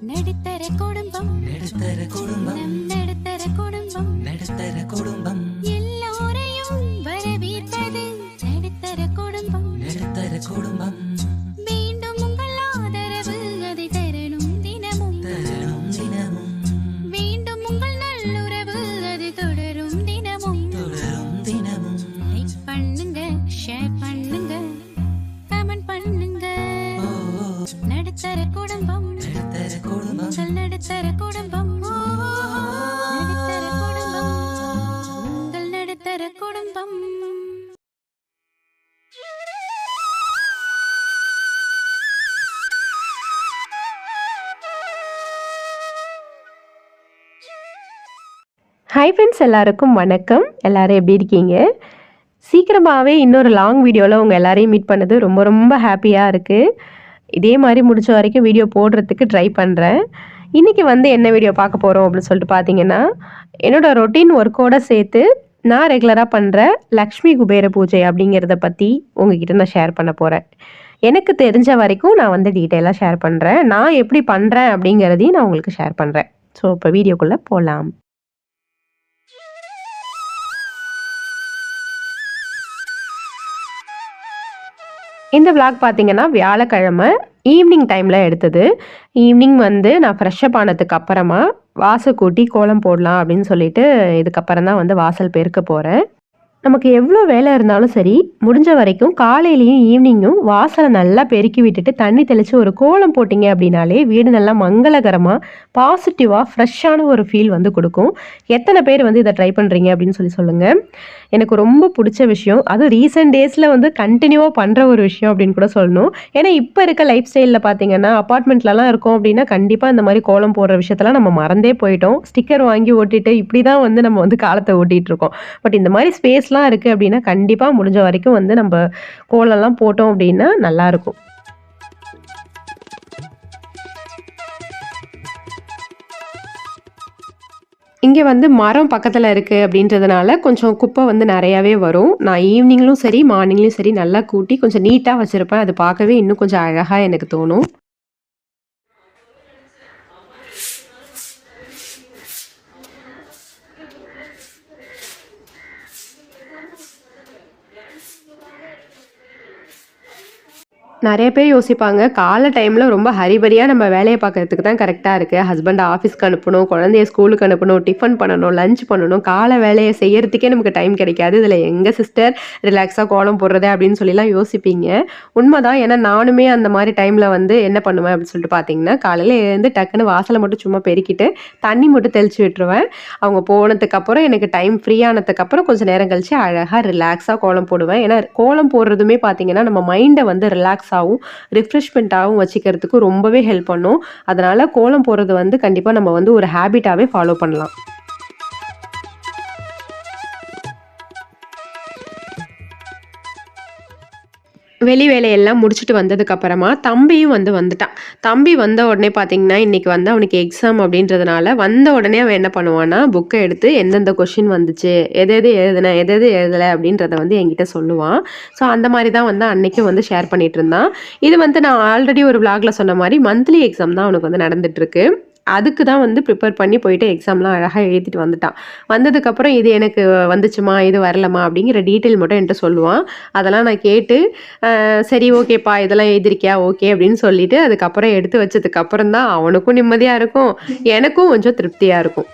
நடுத்தர குடும்பம். நடுத்தர குடும்பம். நடுத்தர குடும்பம். நடுத்தர குடும்பம். எல்லோரையும் வரவேற்பது நடுத்தர குடும்பம். நடுத்தர குடும்பம். மீண்டும் உங்கள் ஆதரவு அதை தரணும் தினமும். தரணும் தினமும். மீண்டும் உங்கள் நல்லுறவு அது தொடரும் தினமும். தொடரும் தினமும். லைக் பண்ணுங்க ஷேர் பண்ணுங்க. ஹாய் ஃப்ரெண்ட்ஸ் எல்லாருக்கும் வணக்கம். எல்லோரும் எப்படி இருக்கீங்க? சீக்கிரமாகவே இன்னொரு லாங் வீடியோவில் உங்கள் எல்லாரையும் மீட் பண்ணது ரொம்ப ரொம்ப ஹாப்பியாக இருக்குது இதே மாதிரி முடிச்ச வரைக்கும் வீடியோ போடுறதுக்கு ட்ரை பண்ணுறேன் இன்றைக்கி வந்து என்ன வீடியோ பார்க்க போகிறோம் அப்படின்னு சொல்லிட்டு பார்த்தீங்கன்னா என்னோட ரொட்டீன் ஒர்க்கோட சேர்த்து நான் ரெகுலராக பண்ணுற லக்ஷ்மி குபேர பூஜை அப்படிங்கிறத பற்றி உங்ககிட்ட நான் ஷேர் பண்ண போகிறேன் எனக்கு தெரிஞ்ச வரைக்கும் நான் வந்து டீட்டெயிலாக ஷேர் பண்ணுறேன் நான் எப்படி பண்ணுறேன் அப்படிங்கிறதையும் நான் உங்களுக்கு ஷேர் பண்ணுறேன் ஸோ இப்போ வீடியோக்குள்ளே போகலாம் இந்த விளாக் பார்த்தீங்கன்னா வியாழக்கிழமை ஈவினிங் டைமில் எடுத்தது. ஈவினிங் வந்து நான் ஃப்ரெஷ்ஷப் ஆனதுக்கு அப்புறமா வாசல் கூட்டி கோலம் போடலாம் அப்படின்னு சொல்லிட்டு இதுக்கப்புறம் தான் வந்து வாசல் பெருக்க போகிறேன் நமக்கு எவ்வளோ வேலை இருந்தாலும் சரி முடிஞ்ச வரைக்கும் காலையிலையும் ஈவினிங்கும் வாசலை நல்லா பெருக்கி விட்டுட்டு தண்ணி தெளித்து ஒரு கோலம் போட்டிங்க அப்படின்னாலே வீடு நல்லா மங்களகரமாக பாசிட்டிவாக ஃப்ரெஷ்ஷான ஒரு ஃபீல் வந்து கொடுக்கும். எத்தனை பேர் வந்து இதை ட்ரை பண்ணுறீங்க அப்படின்னு சொல்லி சொல்லுங்கள் எனக்கு ரொம்ப பிடிச்ச விஷயம் அதுவும் ரீசெண்ட் டேஸில் வந்து கண்டினியூவாக பண்ணுற ஒரு விஷயம் அப்படின்னு கூட சொல்லணும். ஏன்னா இப்போ இருக்க லைஃப் ஸ்டைலில் பார்த்தீங்கன்னா அப்பார்ட்மெண்ட்லலாம் இருக்கும் அப்படின்னா கண்டிப்பாக இந்த மாதிரி கோலம் போடுற விஷயத்தெல்லாம் நம்ம மறந்தே போயிட்டோம். ஸ்டிக்கர் வாங்கி ஓட்டிட்டு இப்படி தான் வந்து நம்ம வந்து காலத்தை ஓட்டிகிட்டு இருக்கோம். பட் இந்த மாதிரி ஸ்பேஸ்லாம் இருக்குது அப்படின்னா கண்டிப்பாக முடிஞ்ச வரைக்கும் வந்து நம்ம கோலம்லாம் போட்டோம் அப்படின்னா நல்லாயிருக்கும் இங்கே வந்து மரம் பக்கத்தில் இருக்குது அப்படின்றதுனால கொஞ்சம் குப்பை வந்து நிறையாவே வரும். நான் ஈவினிங்லும் சரி மார்னிங்லேயும் சரி நல்லா கூட்டி கொஞ்சம் நீட்டாக வச்சுருப்பேன். அது பார்க்கவே இன்னும் கொஞ்சம் அழகாக எனக்கு தோணும். நிறைய பேர் யோசிப்பாங்க. காலை டைமில் ரொம்ப ஹரிபரியாக நம்ம வேலையை பார்க்கறதுக்கு தான் கரெக்டாக இருக்குது ஹஸ்பண்டை ஆஃபீஸ்க்கு அனுப்பணும் குழந்தைய ஸ்கூலுக்கு அனுப்பணும் டிஃபன் பண்ணணும் லஞ்ச் பண்ணணும் காலை வேலையை செய்யறதுக்கே நமக்கு டைம் கிடைக்காது. இதில் எங்கள் சிஸ்டர் ரிலாக்ஸாக கோலம் போடுறது அப்படின்னு சொல்லிலாம் யோசிப்பீங்க. உண்மைதான். ஏன்னா நானுமே அந்த மாதிரி டைமில் வந்து என்ன பண்ணுவேன் அப்படின்னு சொல்லிட்டு பார்த்தீங்கன்னா காலையில் எழுந்து டக்குன்னு வாசலை மட்டும் சும்மா பெருக்கிட்டு தண்ணி மட்டும் தெளிச்சு விட்டுருவேன். அவங்க போனதுக்கப்புறம் எனக்கு டைம் ஃப்ரீ ஆனதுக்கப்புறம் கொஞ்சம் நேரம் கழிச்சு அழகாக ரிலாக்ஸாக கோலம் போடுவேன். ஏன்னா கோலம் போடுறதுமே பார்த்தீங்கன்னா நம்ம மைண்டை வந்து ரிலாக்ஸாகவும் ரிஃப்ரெஷ்மெண்ட்டாகவும் வச்சுக்கிறதுக்கு ரொம்பவே ஹெல்ப் பண்ணும். அதனால் கோலம் போடுறது வந்து கண்டிப்பாக நம்ம வந்து ஒரு ஹேபிட்டாகவே ஃபாலோ பண்ணலாம். வெளி வேலையெல்லாம் முடிச்சுட்டு வந்ததுக்கப்புறமா தம்பியும் வந்து வந்துட்டான். தம்பி வந்த உடனே பார்த்தீங்கன்னா இன்றைக்கி வந்து அவனுக்கு எக்ஸாம் அப்படின்றதுனால வந்த உடனே அவன் என்ன பண்ணுவான்னா புக்கை எடுத்து எந்தெந்த கொஷின் வந்துச்சு எது எது எழுதுனேன் எது எது எழுதலை அப்படின்றத வந்து என்கிட்ட சொல்லுவான். ஸோ அந்த மாதிரி தான் வந்து அன்னைக்கும் வந்து ஷேர் பண்ணிகிட்டு இருந்தான். இது வந்து நான் ஆல்ரெடி ஒரு விளாகில் சொன்ன மாதிரி மந்த்லி எக்ஸாம் தான் அவனுக்கு வந்து நடந்துகிட்ருக்கு அதுக்கு தான் வந்து ப்ரிப்பேர் பண்ணி போயிட்டு எக்ஸாம்லாம் அழகாக எழுதிட்டு வந்துட்டான். வந்ததுக்கப்புறம் இது எனக்கு வந்துச்சுமா இது வரலமா அப்படிங்கிற டீட்டெயில் மட்டும் என்கிட்ட சொல்லுவான். அதெல்லாம் நான் கேட்டு சரி ஓகேப்பா இதெல்லாம் எழுதிருக்கியா? ஓகே அப்படின்னு சொல்லிட்டு அதுக்கப்புறம் எடுத்து வச்சதுக்கப்புறம் தான் அவனுக்கும் நிம்மதியாக இருக்கும் எனக்கும் கொஞ்சம் திருப்தியாக இருக்கும்.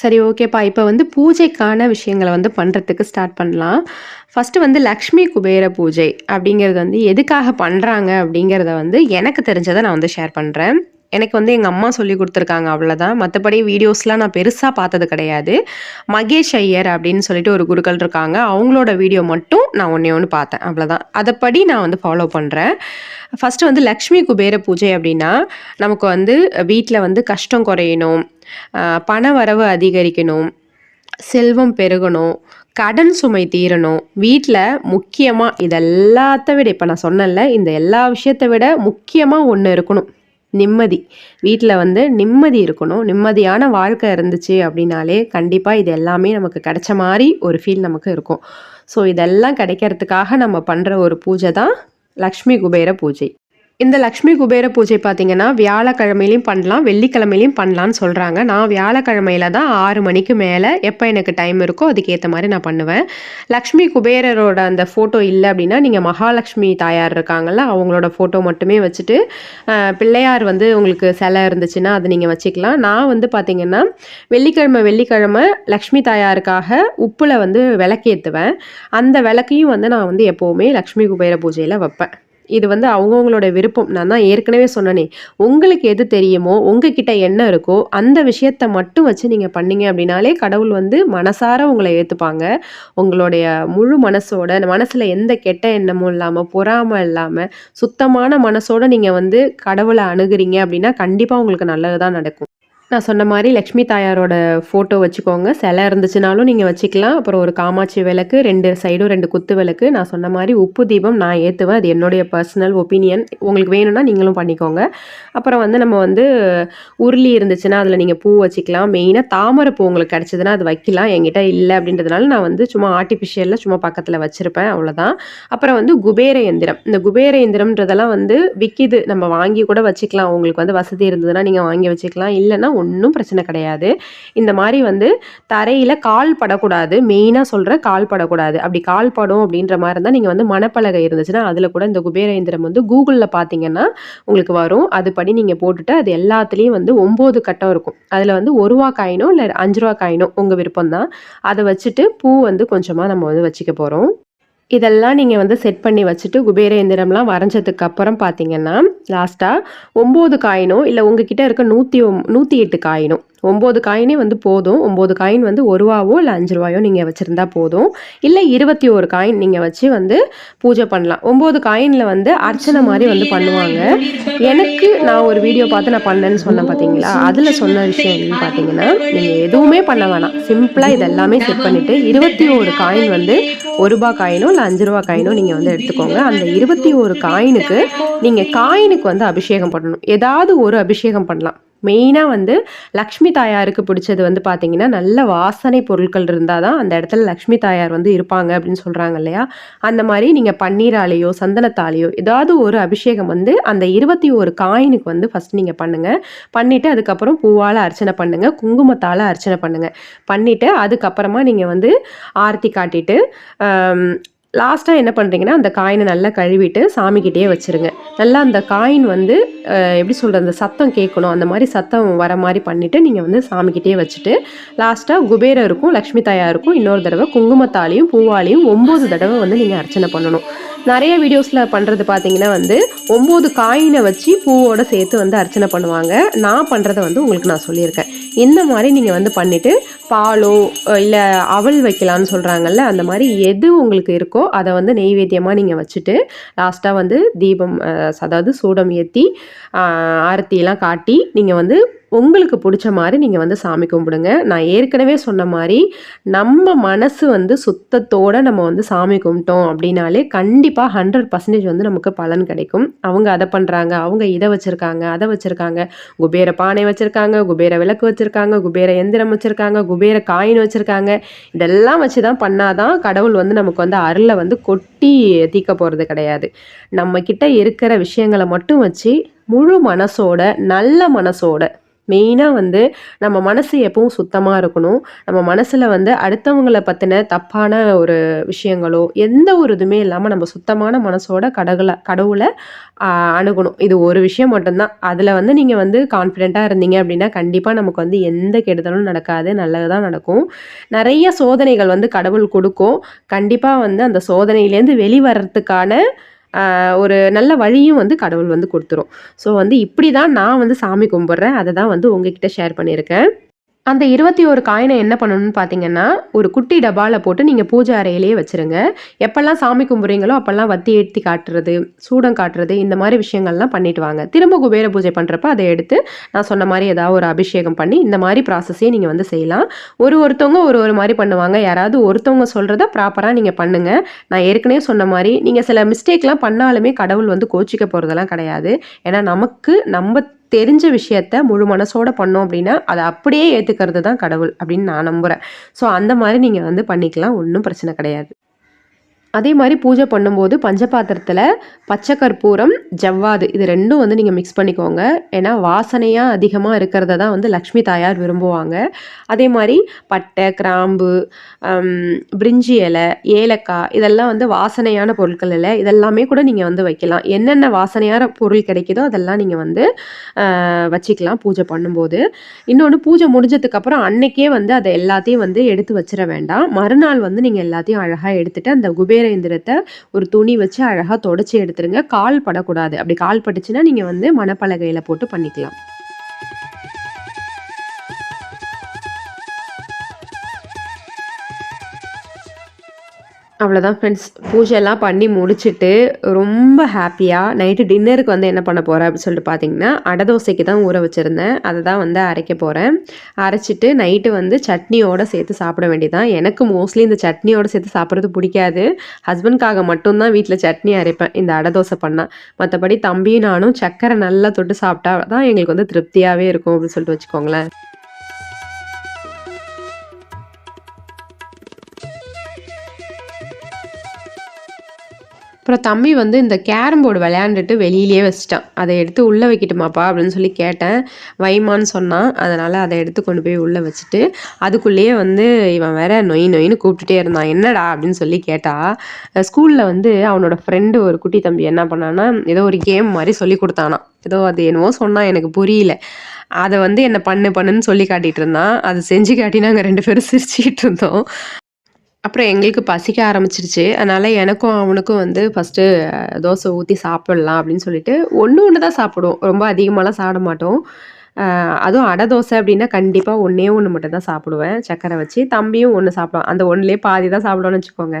சரி ஓகேப்பா இப்போ வந்து பூஜைக்கான விஷயங்களை வந்து பண்ணுறதுக்கு ஸ்டார்ட் பண்ணலாம். ஃபஸ்ட்டு வந்து லக்ஷ்மி குபேர பூஜை அப்படிங்கிறது வந்து எதுக்காக பண்ணுறாங்க அப்படிங்கிறத வந்து எனக்கு தெரிஞ்சதை நான் வந்து ஷேர் பண்ணுறேன் எனக்கு வந்து எங்கள் அம்மா சொல்லி கொடுத்துருக்காங்க அவ்வளோதான் மற்றபடி வீடியோஸ்லாம் நான் பெருசாக பார்த்தது கிடையாது. மகேஷ் ஐயர் அப்படின்னு சொல்லிட்டு ஒரு குருக்கள் இருக்காங்க. அவங்களோட வீடியோ மட்டும் நான் ஒன்றே ஒன்று பார்த்தேன். அவ்வளோதான் அதைப்படி நான் வந்து ஃபாலோ பண்ணுறேன் ஃபஸ்ட்டு வந்து லக்ஷ்மி குபேர பூஜை அப்படின்னா நமக்கு வந்து வீட்டில் வந்து கஷ்டம் குறையணும். பண வரவு அதிகரிக்கணும். செல்வம் பெருகணும் கடன் சுமை தீரணும். வீட்டில் முக்கியமாக இதெல்லாத்த விட இப்போ நான் சொன்னேன்ல இந்த எல்லா விஷயத்தை விட முக்கியமாக ஒன்று இருக்கணும். நிம்மதி. வீட்டில் வந்து நிம்மதி இருக்கணும். நிம்மதியான வாழ்க்கை இருந்துச்சு அப்படின்னாலே கண்டிப்பாக இது எல்லாமே நமக்கு கிடைச்ச மாதிரி ஒரு ஃபீல் நமக்கு இருக்கும். ஸோ இதெல்லாம் கிடைக்கிறதுக்காக நம்ம பண்ணுற ஒரு பூஜை தான் லக்ஷ்மி குபேர பூஜை. இந்த லக்ஷ்மி குபேர பூஜை பார்த்தீங்கன்னா வியாழக்கிழமையிலையும் பண்ணலாம் வெள்ளிக்கிழமையிலையும் பண்ணலான்னு சொல்கிறாங்க நான் வியாழக்கிழமையில தான் ஆறு மணிக்கு மேலே எப்போ எனக்கு டைம் இருக்கோ அதுக்கேற்ற மாதிரி நான் பண்ணுவேன். லக்ஷ்மி குபேரரோட அந்த ஃபோட்டோ இல்லை அப்படின்னா நீங்கள் மகாலட்சுமி தாயார் இருக்காங்கல்ல அவங்களோட ஃபோட்டோ மட்டுமே வச்சுட்டு பிள்ளையார் வந்து உங்களுக்கு சிலை இருந்துச்சுன்னா அதை நீங்கள் வச்சுக்கலாம். நான் வந்து பார்த்தீங்கன்னா வெள்ளிக்கிழமை வெள்ளிக்கிழமை லக்ஷ்மி தாயாருக்காக உப்பில் வந்து விளக்கேற்றுவேன் அந்த விளக்கையும் வந்து நான் வந்து எப்போவுமே லக்ஷ்மி குபேர பூஜையில் வைப்பேன். இது வந்து அவங்கவுங்களோட விருப்பம். நான் தான் ஏற்கனவே சொன்னனே. உங்களுக்கு எது தெரியுமோ உங்ககிட்ட என்ன இருக்கோ அந்த விஷயத்த மட்டும் வச்சு நீங்கள் பண்ணீங்க அப்படின்னாலே கடவுள் வந்து மனசார உங்களை ஏற்றுப்பாங்க உங்களுடைய முழு மனசோட மனசில் எந்த கெட்ட எண்ணமும் இல்லாமல் பொறாமல் இல்லாமல் சுத்தமான மனசோட நீங்கள் வந்து கடவுளை அணுகிறீங்க அப்படின்னா கண்டிப்பாக உங்களுக்கு நல்லது தான் நடக்கும். நான் சொன்ன மாதிரி லக்ஷ்மி தாயாரோட ஃபோட்டோ வச்சுக்கோங்க. சிலை இருந்துச்சுனாலும் நீங்கள் வச்சுக்கலாம். அப்புறம் ஒரு காமாட்சி விளக்கு ரெண்டு சைடும் ரெண்டு குத்து விளக்கு. நான் சொன்ன மாதிரி உப்பு தீபம் நான் ஏற்றுவேன் அது என்னுடைய பர்சனல் ஒப்பீனியன் உங்களுக்கு வேணும்னா நீங்களும் பண்ணிக்கோங்க. அப்புறம் வந்து நம்ம வந்து உருளி இருந்துச்சுன்னா அதில் நீங்கள் பூ வச்சுக்கலாம். மெயினாக தாமரை பூ உங்களுக்கு கிடச்சிதுன்னா அது வைக்கலாம். என்கிட்ட இல்லை அப்படின்றதுனால நான் வந்து சும்மா ஆர்டிஃபிஷியலில் சும்மா பக்கத்தில் வச்சுருப்பேன். அவ்வளோதான் அப்புறம் வந்து குபேர எந்திரம். இந்த குபேர எந்திரம்ன்றதெல்லாம் வந்து விற்கிது நம்ம வாங்கி கூட வச்சுக்கலாம். உங்களுக்கு வந்து வசதி இருந்ததுன்னா நீங்கள் வாங்கி வச்சுக்கலாம். இல்லைன்னா ஒன்றும் பிரச்சனை கிடையாது. இந்த மாதிரி வந்து தரையில் கால் படக்கூடாது. மெயினாக சொல்கிற கால் படக்கூடாது. அப்படி கால் படும் அப்படின்ற மாதிரி இருந்தால் நீங்கள் வந்து மணப்பலகை இருந்துச்சுன்னா அதில் கூட இந்த குபேரேந்திரம் வந்து கூகுளில் பார்த்தீங்கன்னா உங்களுக்கு வரும். அதுபடி நீங்கள் போட்டுட்டு அது எல்லாத்துலேயும் வந்து ஒம்பது கட்டம் இருக்கும். அதில் வந்து ஒரு ரூபா காயினோ இல்லை அஞ்சு ரூபா காயினோ உங்கள் விருப்பம் தான் அதை வச்சுட்டு பூ வந்து கொஞ்சமாக நம்ம வந்து வச்சுக்க போகிறோம் இதெல்லாம் நீங்கள் வந்து செட் பண்ணி வச்சுட்டு குபேர எந்திரம்லாம் வரைஞ்சதுக்கு அப்புறம் பார்த்தீங்கன்னா லாஸ்ட்டாக ஒம்பது காயினோ இல்லை உங்ககிட்ட இருக்க நூற்றி ஒம் நூற்றி எட்டு காயினோ ஒம்பது காயினே வந்து போதும். ஒம்பது காயின் வந்து ஒரு ரூபாவோ இல்லை அஞ்சு ரூபாயோ நீங்கள் வச்சுருந்தா போதும். இல்லை இருபத்தி ஒரு காயின் நீங்கள் வச்சு வந்து பூஜை பண்ணலாம். ஒம்பது காயினில் வந்து அர்ச்சனை மாதிரி வந்து பண்ணுவாங்க. எனக்கு நான் ஒரு வீடியோ பார்த்து நான் பண்ணேன்னு சொன்னேன் பார்த்தீங்களா அதில் சொன்ன விஷயம் என்னன்னு பார்த்தீங்கன்னா நீங்கள் எதுவுமே பண்ண வேணாம். சிம்பிளாக இதெல்லாமே செட் பண்ணிவிட்டு இருபத்தி ஒரு காயின் வந்து ஒரு ரூபா காயினோ இல்லை அஞ்சு ரூபா காயினோ நீங்கள் வந்து எடுத்துக்கோங்க. அந்த இருபத்தி ஒரு காயினுக்கு நீங்கள் காயினுக்கு வந்து அபிஷேகம் பண்ணணும். ஏதாவது ஒரு அபிஷேகம் பண்ணலாம். மெயினாக வந்து லக்ஷ்மி தாயாருக்கு பிடிச்சது வந்து பார்த்தீங்கன்னா நல்ல வாசனை பொருட்கள் இருந்தால் தான் அந்த இடத்துல லக்ஷ்மி தாயார் வந்து இருப்பாங்க அப்படின்னு சொல்கிறாங்க இல்லையா? அந்த மாதிரி நீங்கள் பன்னீராலேயோ சந்தனத்தாலேயோ ஏதாவது ஒரு அபிஷேகம் வந்து அந்த இருபத்தி ஒரு காயினுக்கு வந்து ஃபஸ்ட் நீங்கள் பண்ணுங்கள் பண்ணிவிட்டு அதுக்கப்புறம் பூவால் அர்ச்சனை பண்ணுங்கள் குங்குமத்தால் அர்ச்சனை பண்ணுங்கள் பண்ணிவிட்டு அதுக்கப்புறமா நீங்கள் வந்து ஆர்த்தி காட்டிட்டு லாஸ்ட்டாக என்ன பண்ணுறீங்கன்னா அந்த காயினை நல்லா கழுவிட்டு சாமிக்கிட்டே வச்சுருங்க. நல்லா அந்த காயின் வந்து எப்படி சொல்கிறது அந்த சத்தம் கேட்கணும். அந்த மாதிரி சத்தம் வர மாதிரி பண்ணிவிட்டு நீங்கள் வந்து சாமிக்கிட்டே வச்சுட்டு லாஸ்ட்டாக குபேரருக்கும் லக்ஷ்மி தாயாருக்கும் இன்னொரு தடவை குங்குமத்தாலையும் பூவாலையும் ஒம்பது தடவை வந்து நீங்கள் அர்ச்சனை பண்ணணும். நிறைய வீடியோஸில் பண்ணுறது பார்த்தீங்கன்னா வந்து ஒம்பது காயினை வச்சு பூவோட சேர்த்து வந்து அர்ச்சனை பண்ணுவாங்க. நான் பண்ணுறதை வந்து உங்களுக்கு நான் சொல்லியிருக்கேன். இந்த மாதிரி நீங்கள் வந்து பண்ணிவிட்டு பாலோ இல்லை அவல் வைக்கலான்னு சொல்கிறாங்கல்ல அந்த மாதிரி எது உங்களுக்கு இருக்கோ அதை வந்து நெய்வேத்தியமாக நீங்கள் வச்சுட்டு லாஸ்ட்டாக வந்து தீபம் அதாவது சூடம் ஏற்றி ஆரத்தியெல்லாம் காட்டி நீங்கள் வந்து உங்களுக்கு பிடிச்ச மாதிரி நீங்கள் வந்து சாமி கும்பிடுங்க. நான் ஏற்கனவே சொன்ன மாதிரி நம்ம மனசு வந்து சுத்தத்தோடு நம்ம வந்து சாமி கும்பிட்டோம் அப்படின்னாலே கண்டிப்பாக ஹண்ட்ரட் பர்சன்டேஜ் வந்து நமக்கு பலன் கிடைக்கும். அவங்க அதை பண்ணுறாங்க அவங்க இதை வச்சுருக்காங்க அதை வச்சுருக்காங்க. குபேர பானை வச்சுருக்காங்க குபேர விளக்கு வச்சுருக்காங்க குபேர எந்திரம் வச்சுருக்காங்க குபேர காயின் வச்சுருக்காங்க. இதெல்லாம் வச்சு தான் பண்ணாதான் கடவுள் வந்து நமக்கு வந்து அருளை வந்து கொட்டி தீக்க போகிறது கிடையாது. நம்ம இருக்கிற விஷயங்களை மட்டும் வச்சு முழு மனசோட நல்ல மனசோட மெயினாக வந்து நம்ம மனசு எப்பவும் சுத்தமாக இருக்கணும். நம்ம மனசில் வந்து அடுத்தவங்களை பற்றின தப்பான ஒரு விஷயங்களோ எந்த ஒரு இதுவுமே இல்லாமல் நம்ம சுத்தமான மனசோட கடவுளை கடவுளை அணுகணும். இது ஒரு விஷயம் மட்டும்தான். அதில் வந்து நீங்கள் வந்து கான்ஃபிடெண்ட்டாக இருந்தீங்க அப்படின்னா கண்டிப்பாக நமக்கு வந்து எந்த கெடுதலும் நடக்காது. நல்லது தான் நடக்கும். நிறைய சோதனைகள் வந்து கடவுள் கொடுக்கும். கண்டிப்பாக வந்து அந்த சோதனையிலேருந்து வெளிவரத்துக்கான ஒரு நல்ல வழியும் வந்து கடவுள் வந்து கொடுத்துரும். ஸோ வந்து இப்படி தான் நான் வந்து சாமி கும்பிட்றேன். அதை தான் வந்து உங்ககிட்ட ஷேர் பண்ணியிருக்கேன். அந்த இருபத்தி ஒரு காயினை என்ன பண்ணணும்னு பார்த்தீங்கன்னா ஒரு குட்டி டப்பாவில் போட்டு நீங்கள் பூஜை அறையிலேயே வச்சுருங்க. எப்போல்லாம் சாமி கும்பிட்றீங்களோ அப்போல்லாம் வத்தி ஏற்றி காட்டுறது சூடம் காட்டுறது இந்த மாதிரி விஷயங்கள்லாம் பண்ணிட்டு வாங்க. திரும்ப குபேர பூஜை பண்ணுறப்ப அதை எடுத்து நான் சொன்ன மாதிரி ஏதாவது ஒரு அபிஷேகம் பண்ணி இந்த மாதிரி ப்ராசஸே நீங்கள் வந்து செய்யலாம். ஒரு ஒருத்தவங்க ஒரு ஒரு மாதிரி பண்ணுவாங்க. யாராவது ஒருத்தவங்க சொல்கிறத ப்ராப்பராக நீங்கள் பண்ணுங்கள் நான் ஏற்கனவே சொன்ன மாதிரி நீங்கள் சில மிஸ்டேக்லாம் பண்ணாலுமே கடவுள் வந்து கோச்சிக்க போகிறதெல்லாம் கிடையாது. ஏன்னா நமக்கு நம்ம தெரிஞ்ச விஷயத்த முழு மனசோட பண்ணோம் அப்படின்னா அதை அப்படியே ஏற்றுக்கிறது தான் கடவுள் அப்படின்னு நான் நம்புகிறேன் ஸோ அந்த மாதிரி நீங்கள் வந்து பண்ணிக்கலாம் ஒன்றும் பிரச்சனை கிடையாது. அதே மாதிரி பூஜை பண்ணும்போது பஞ்சபாத்திரத்தில் பச்சை கற்பூரம் ஜவ்வாது இது ரெண்டும் வந்து நீங்கள் மிக்ஸ் பண்ணிக்கோங்க. ஏன்னா வாசனையாக அதிகமாக இருக்கிறத தான் வந்து லக்ஷ்மி தாயார் விரும்புவாங்க. அதே மாதிரி பட்டை கிராம்பு பிரிஞ்சி இலை ஏலக்காய் இதெல்லாம் வந்து வாசனையான பொருட்கள் இல்லை. இதெல்லாமே கூட நீங்கள் வந்து வைக்கலாம். என்னென்ன வாசனையான பொருள் கிடைக்குதோ அதெல்லாம் நீங்கள் வந்து வச்சுக்கலாம் பூஜை பண்ணும்போது. இன்னொன்று பூஜை முடிஞ்சதுக்கப்புறம் அன்னைக்கே வந்து அதை எல்லாத்தையும் வந்து எடுத்து வச்சிட வேண்டாம். மறுநாள் வந்து நீங்கள் எல்லாத்தையும் அழகாக எடுத்துகிட்டு அந்த குபேர இயந்திரத்தை ஒரு துணி வச்சு அழகாக தொடச்சி எடுத்துருங்க. கால் படக்கூடாது. அப்படி கால் பட்டுச்சுன்னா நீங்கள் வந்து மணப்பலகையில் போட்டு பண்ணிக்கலாம். அவ்வளோதான் ஃப்ரெண்ட்ஸ் பூஜைலாம் பண்ணி முடிச்சுட்டு ரொம்ப ஹாப்பியாக நைட்டு டின்னருக்கு வந்து என்ன பண்ண போகிறேன் அப்படின்னு சொல்லிட்டு பார்த்தீங்கன்னா அடை தோசைக்கு தான் ஊற வச்சுருந்தேன். அதை தான் வந்து அரைக்க போகிறேன் அரைச்சிட்டு நைட்டு வந்து சட்னியோடு சேர்த்து சாப்பிட வேண்டியதான் எனக்கு மோஸ்ட்லி இந்த சட்னியோடு சேர்த்து சாப்பிட்றது பிடிக்காது. ஹஸ்பண்ட்காக மட்டும்தான் வீட்டில் சட்னி அரைப்பேன் இந்த அடை தோசை பண்ணால் மற்றபடி தம்பியும் நானும் சக்கரை நல்லா தொட்டு சாப்பிட்டா தான் எங்களுக்கு வந்து திருப்தியாகவே இருக்கும் அப்படின்னு சொல்லிட்டு வச்சுக்கோங்களேன். அப்புறம் தம்பி வந்து இந்த கேரம் போர்டு விளையாண்டுட்டு வெளியிலே வச்சிட்டான். அதை எடுத்து உள்ளே வைக்கட்டுமாப்பா அப்படின்னு சொல்லி கேட்டேன். வைமான்னு சொன்னான். அதனால் அதை எடுத்து கொண்டு போய் உள்ளே வச்சுட்டு அதுக்குள்ளேயே வந்து இவன் வேற நொய் நொயின்னு கூப்பிட்டுட்டே இருந்தான். என்னடா அப்படின்னு சொல்லி கேட்டா ஸ்கூலில் வந்து அவனோட ஃப்ரெண்டு ஒரு குட்டி தம்பி என்ன பண்ணான்னா ஏதோ ஒரு கேம் மாதிரி சொல்லி கொடுத்தானா ஏதோ அது என்னவோ சொன்னால் எனக்கு புரியல. அதை வந்து என்ன பண்ணு பண்ணுன்னு சொல்லி காட்டிகிட்டு இருந்தான். அதை செஞ்சு காட்டி நாங்கள் ரெண்டு பேரும் சிரிச்சுக்கிட்டு இருந்தோம். அப்புறம் எங்களுக்கு பசிக்க ஆரம்பிச்சிருச்சு. அதனால் எனக்கும் அவனுக்கும் வந்து ஃபஸ்ட்டு தோசை ஊற்றி சாப்பிட்லாம் அப்படின்னு சொல்லிட்டு ஒன்று ஒன்று தான் சாப்பிடுவோம். ரொம்ப அதிகமாகலாம் சாப்பிட மாட்டோம். அதுவும் அடை தோசை அப்படின்னா கண்டிப்பாக ஒன்றே ஒன்று மட்டும் தான் சாப்பிடுவேன். சக்கரை வச்சு தம்பியும் ஒன்று சாப்பிடுவான். அந்த ஒன்றுலேயே பாதி தான் சாப்பிடுவோன்னு வச்சுக்கோங்க.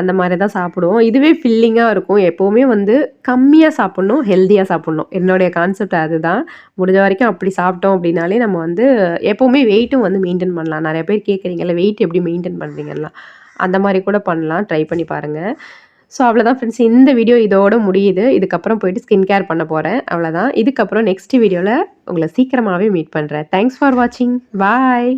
அந்த மாதிரி தான் சாப்பிடுவோம். இதுவே ஃபில்லிங்காக இருக்கும். எப்போவுமே வந்து கம்மியாக சாப்பிட்ணும் ஹெல்த்தியாக சாப்பிட்ணும். என்னுடைய கான்செப்ட் அதுதான். முடிஞ்ச வரைக்கும் அப்படி சாப்பிட்டோம் அப்படின்னாலே நம்ம வந்து எப்போவுமே வெயிட்டும் வந்து மெயின்டைன் பண்ணலாம். நிறைய பேர் கேட்குறீங்கல்ல வெயிட் எப்படி மெயின்டைன் பண்ணுறீங்களா அந்த மாதிரி கூட பண்ணலாம். ட்ரை பண்ணி பாருங்கள் ஸோ அவ்வளோதான் ஃப்ரெண்ட்ஸ் இந்த வீடியோ இதோட முடியுது. இதுக்கப்புறம் போயிட்டு ஸ்கின் கேர் பண்ண போகிறேன் அவ்வளோதான் இதுக்கப்புறம் நெக்ஸ்ட் வீடியோவில் உங்களை சீக்கிரமாகவே மீட் பண்ணுறேன் தேங்க்ஸ் ஃபார் வாட்சிங் பாய்